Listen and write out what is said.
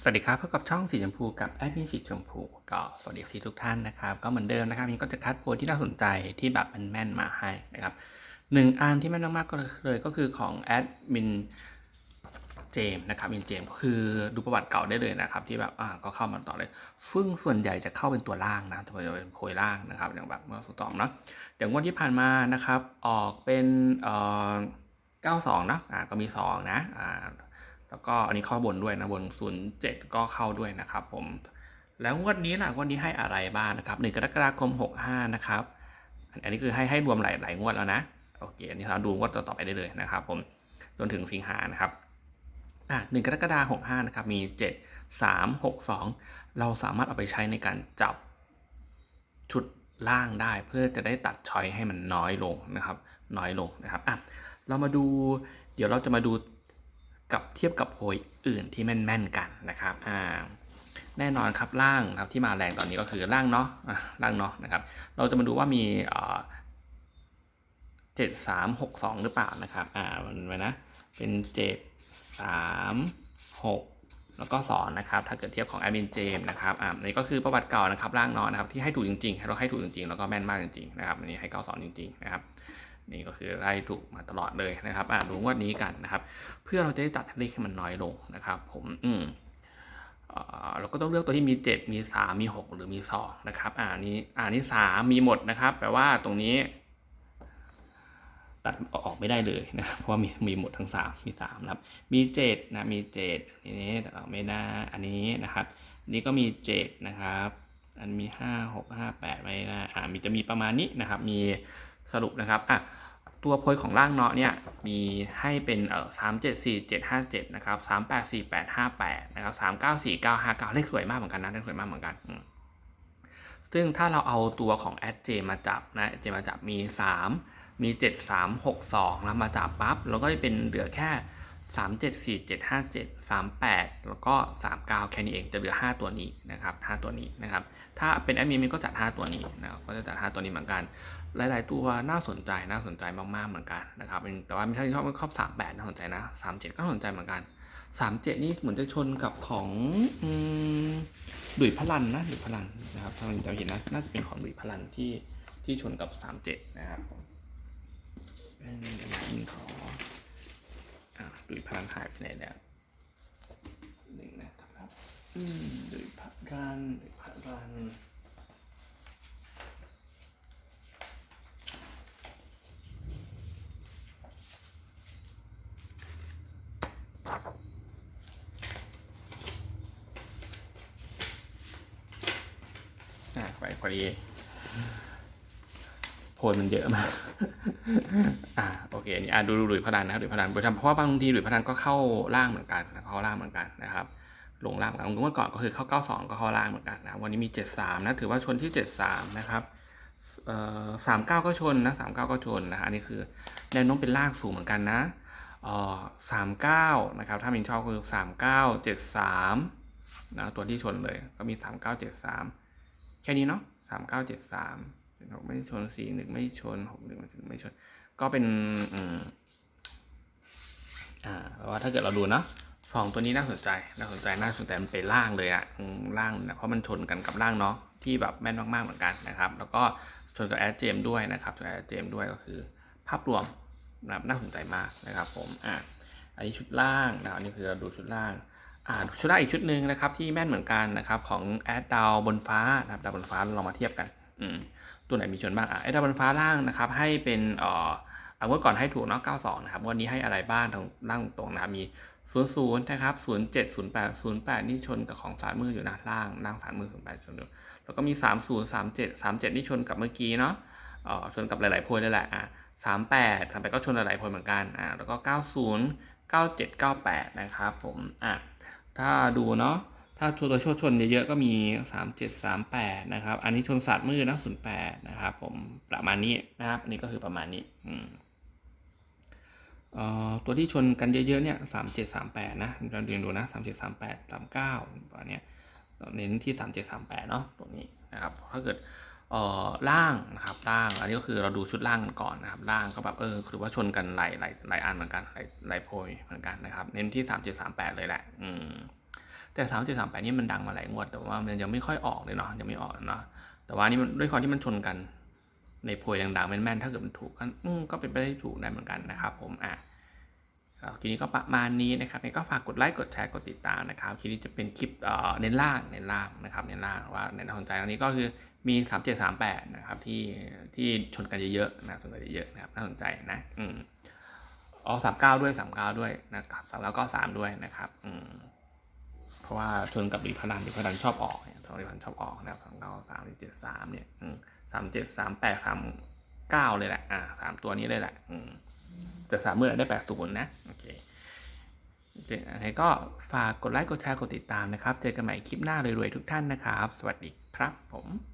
สวัสดีครับพบกับช่องสีชมพูกับแอดมินสีชมพูก็สวัสดีสีทุกท่านนะครับ ก็เหมือนเดิมนะครับนี่ก็จะคัดโพลที่น่าสนใจที่แบบมันแม่นๆมาให้นะครับหนึ่งอันที่แม่นมากๆก็เลยก็คือของแอดมินเจมส์นะครับมินเจมส์ก็คือดูประวัติเก่าได้เลยนะครับที่แบบอ่าก็เข้ามาต่อเลยซึ่งส่วนใหญ่จะเข้าเป็นตัวล่างนะตัวเป็นโพยล่างนะครับอย่างแบบเมื่อสุดตอมเนาะอย่างงวดที่ผ่านมานะครับออกเป็นเอ่อ92นาะอ่าก็มี 2 นะอ่า แล้วก็อันนี้เข้าบนด้วยนะบน 07 ก็เข้าด้วยนะครับผมแล้วงวดนี้ล่ะงวดนี้ให้อะไรบ้างนะครับ1กรกฎาคม 65 นะครับอันนี้คือให้ให้รวมหลายหลายงวดแล้วนะโอเคอันนี้เราดูงวดต่อไปได้เลยนะครับผมจนถึงสิงหานะครับอะ1กรกฎาคม65 นะครับ มี 7 3 6 2 เราสามารถเอาไปใช้ในการจับชุดล่างได้เพื่อจะได้ตัดชอยให้มันน้อยลงนะครับ น้อยลงนะครับอะเรามาดูเดี๋ยวเราจะมาดู กับเทียบกับโพยอื่นที่แม่นๆกันนะครับอ่าแน่นอนครับล่างครับที่มาแรงตอนนี้ก็คือล่างเนาะอะล่างเนาะนะครับ เราจะมาดูว่ามีเจ็ดสามหกสองหรือเปล่านะครับอ่ามันไว้นะเป็นเจ็ดสามหกแล้วก็สองนะครับถ้าเกิดเทียบของแอดมินเจมนะครับอ่านี่ก็คือประวัติเก่านะครับล่างเนาะนะครับที่ให้ถูกจริงๆให้เราให้ถูกจริงๆ แล้วก็แม่นมากจริงๆนะครับอันนี้ให้เก้าสองจริงๆนะครับ นี่ก็คือไล่ถูกมาตลอดเลยนะครับอ่าดูงวดนี้กันนะครับ เพื่อเราจะได้ตัดเลขให้มันน้อยลงนะครับ ผมอืมเราก็ต้องเลือกตัวที่มี 7 มี 3 มี 6 หรือมี2นะครับอ่านี้อ่านี้3มีหมดนะครับแปลว่าตรงนี้ ตัดออกไม่ได้เลยนะเพราะว่ามีมีหมดทั้ง 3 มี3นะครับมี7นะมี7อันนี้ตัดออกไม่ได้อันนี้นะครับ นี้ก็มี7นะครับ อันมี 5 6 5 8ไม่ได้อ่ามีจะมีประมาณนี้นะครับ มี สรุปนะครับอะตัวโพยของร่างเนาะเนี่ยมีให้เป็นเอ่อสามเจ็ดสี่เจ็ดห้าเจ็ดนะครับสามแปดสี่แปดห้าแปดนะครับสามเก้าสี่เก้าห้าเก้าเลขสวยมากเหมือนกันนะเลขสวยมากเหมือนกันซึ่งถ้าเราเอาตัวของแอดเจมาจับนะเจมาจับมีสามมีเจ็ดสามหกสองแล้วมาจับปั๊บเราก็จะเป็นเหลือแค่ สามเจ็ดสี่เจ็ดห้าเจ็ดสามแปดแล้วก็สามเก้าแค่นี้เองจะเหลือห้าตัวนี้นะครับห้าตัวนี้นะครับ ถ้าเป็นแอดมินมันก็จัดห้าตัวนี้นะครับก็จะจัดห้าตัวนี้เหมือนกัน หลาย ๆ ตัวน่าสนใจน่าสนใจมาก ๆ เหมือนกันนะครับแต่ว่ามีท่านที่ชอบชอบสามแปดน่าสนใจนะสามเจ็ดก็น่าสนใจเหมือนกันสามเจ็ดนี่เหมือนจะชนกับของดุยพลันนะดุยพลันนะครับถ้าเราจะเห็นนะน่าจะเป็นของดุยพลันที่ที่ชนกับสามเจ็ดนะครับอิ ดุยพันหายไปไหนแล้วหนึ่งนะครับ อืมดุยพันดุยพันอะไปพอดีโพลมันเยอะมาก อ่าโอเคอันนี้อ่าดูดูหลุยพนันนะครับหลุยพนันเพราะว่าบางทีหลุยพนันก็เข้าล่างเหมือนกันนะเข้าล่างเหมือนกันนะครับลงล่างเหมือนกันเมื่อก่อนก็คือเข้าเก้าสองก็เข้าล่างเหมือนกันนะวันนี้มีเจ็ดสามนะถือว่าชนที่เจ็ดสามนะครับเอ่อสามเก้าก็ชนนะสามเก้าก็ชนนะอันนี้คือแนวโน้มเป็นล่างสูงเหมือนกันนะเอ่อสามเก้านะครับถ้ามินชอบคือสามเก้าเจ็ดสามนะตัวที่ชนเลยก็มีสามเก้าเจ็ดสามแค่นี้เนาะสาม เก้าเจ็ดสามหกไม่ชนสี่หนึ่งไม่ชนหกหนึ่งไม่ชน ก็เป็นอ่าเพราะว่าถ้าเกิดเราดูเนาะสองตัวนี้น่าสนใจน่าสนใจน่าสนใจมันไปล่างเลยอะล่างนะเพราะมันชนกันกับล่างเนาะที่แบบแม่นมากๆเหมือนกันนะครับ แล้วก็ชนกับแอดเจมด้วยนะครับชนแอดเจมด้วยก็คือ ภาพรวมนะครับน่าสนใจมากนะครับ ผมอ่าอันนี้ชุดล่างนะครับอันนี้คือเราดูชุดล่างอ่าชุดล่างอีกชุดหนึ่งนะครับที่แม่นเหมือนกันนะครับของแอดดาวบนฟ้านะครับดาวบนฟ้าเรามาเทียบกัน อืม ตัวไหนมีชนบ้างอะแอดดาวบนฟ้าล่างนะครับให้เป็นเอ่อเอาเมื่อก่อนให้ถูกเนาะ92 นะครับวันนี้ให้อะไรบ้างทางล่างตรงนะครับมี00นะครับ07 08 08 นี่ชนกับของสายมืออยู่นะล่างล่างสายมือ08ชนอยู่แล้วก็มี 30 37 37 นี่ชนกับเมื่อกี้เนาะเอ่อชนกับหลายๆโพยเลยแหละอะ38 38ก็ชนหลายๆโพยเหมือนกันอะแล้วก็ 90 97 98 นะครับผมอะถ้าดูเนาะ ถ้าชนตัวชดชนเยอะๆก็มี 3738 นะครับ อันนี้ชนสัตว์มือนะ08 นะครับผมประมาณนี้นะครับ อันนี้ก็คือประมาณนี้เอ่อตัวที่ชนกันเยอะๆเนี่ย3738 นะเราเรียนดูนะ3738 39ประมาณเนี้ยเน้นที่ 3738 เนาะตรงนี้นะครับ ถ้าเกิดเอ่อล่างนะครับล่าง อันนี้ก็คือเราดูชุดล่างก่อนนะครับล่างก็แบบเออถือว่าชนกันหลายหลายหลายอันเหมือนกันหลายหลายโพยเหมือนกันนะครับ เน้นที่ 3738 เลยแหละ อืม แต่สามเจ็ดสามแปดนี่มันดังมาหลายงวด แต่ว่ามันยังไม่ค่อยออกเลยเนาะยังไม่ออกเนาะแต่ว่านี่มันด้วยความที่มันชนกัน ในโพยดังๆแม่นๆถ้าเกิดมันถูกก็ก็เป็นไปได้ถูกได้เหมือนกันนะครับผมอะคลิปนี้ก็ประมาณนี้นะครับงั้นก็ฝากกดไลค์กดแชร์กดติดตามนะครับคลิปนี้จะเป็นคลิปเน้นล่างเน้นล่างนะครับเน้นล่างว่าในน่าสนใจอันนี้ก็คือมีสามเจ็ดสามแปดนะครับที่ที่ชนกันเยอะๆนะชนกันเยอะๆนะครับน่าสนใจนะอืมอ๋อสามเก้าด้วยสามเก้าด้วยนะครับแล้วก็สามด้วยนะครับอืม ราะว่าชนกับรีพนันรีพนันชอบออกเนี่ยทองรีพนันชอบออกนะครับสามเก้าสามเจ็ดสามเนี่ยสามเจ็ดสามแปดสามเก้าเลยแหละอ่าสามตัวนี้เลยแหละอืมจะสามเมื่อได้แปดศูนย์นะโอเคจอะไรก็ฝากกดไลค์กดแชร์กดติดตามนะครับ เจอกันใหม่คลิปหน้ารวยๆทุกท่านนะครับ สวัสดีครับผม